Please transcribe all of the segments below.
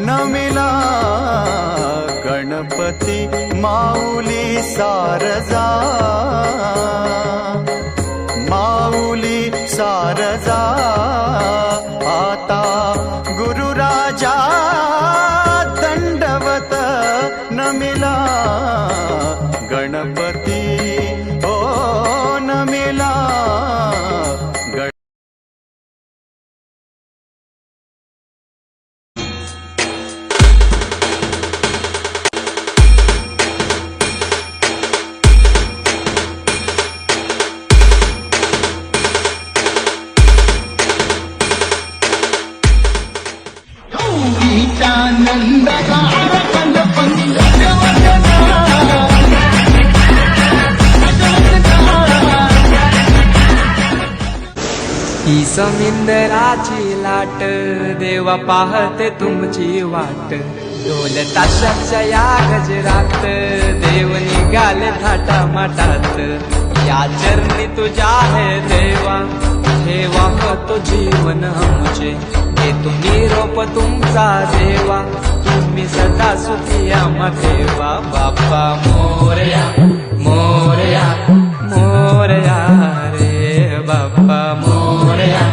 नमिला गणपती माऊली सारजा. माऊली सारजा आता गुरुराजा दंडवत नमिला गणपती. ही समिंदराची लाट देवा पाहते तुमची वाट. डोल ताशाच्या या गजरात देव निघाले थाटा माटात या चरणी तुझ्या है देवा ठेवा तो जीवन आमचे. तुम्ही रोप तुमचा सेवा तुम्ही सदा सुखी मेवा बाप्पा मोरया मोरया मोरया रे. बाप्पा मोरया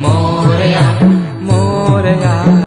मोरया मोरया.